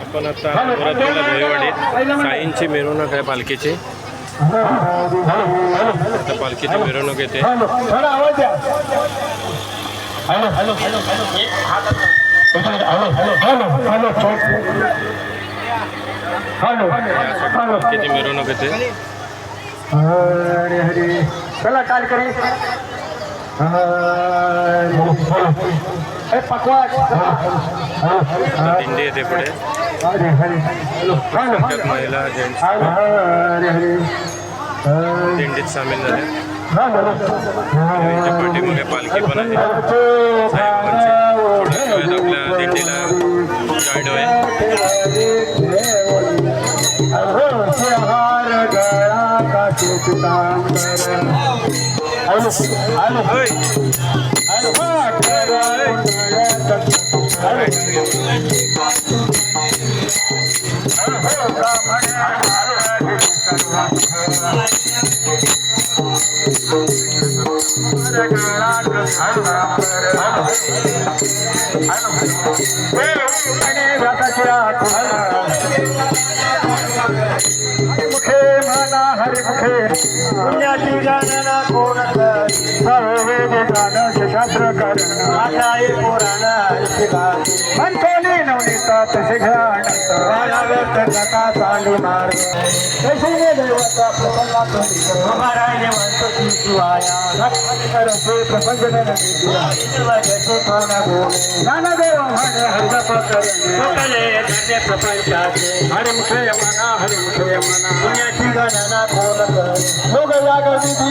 आपण आता परत नवरात्रीला भोईवाडीत साईंची मिरवणूक आहे पालखीची. आता पालखीची मिरवणूक येते. पालखीची मिरवणूक येते. हरे हरे चला काल करी पकवा दिंडी येते पुढे. त्यात महिला जेंट्स दिंडीत सामील झाल्या पाठीमुळे पालखी पण आहे. साहेबांची आपल्या दिंडीला. गाईड होईल मुखे म्हणा हरी मुखे पुण्याची जानना कोण शास्त्र करण पुराण म्हणतो नवनीता तसे घ्या जगता चालू मार्ग कशीने देवता प्रसंगा तुम्ही महाराय म्हणतो शिवाया. रक्षे प्रसंग ज्ञानदेव म्हणे हरिपकले धन्य प्रपंचाचे. हरिमुखे मना हरिमुखे मना पुण्याची गणना बोलत. लोक जाग विधी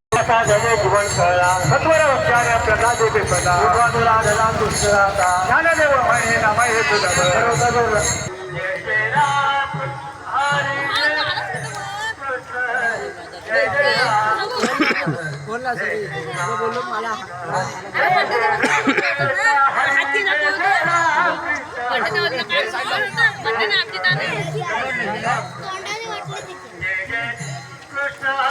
माता जय जीवन कळला सत्वर उच्चार्य प्रदा देवी पदा उद्वानुरा गदा दुष्कराता ज्ञानदेव महे नमः हे तुझा कृष्ण.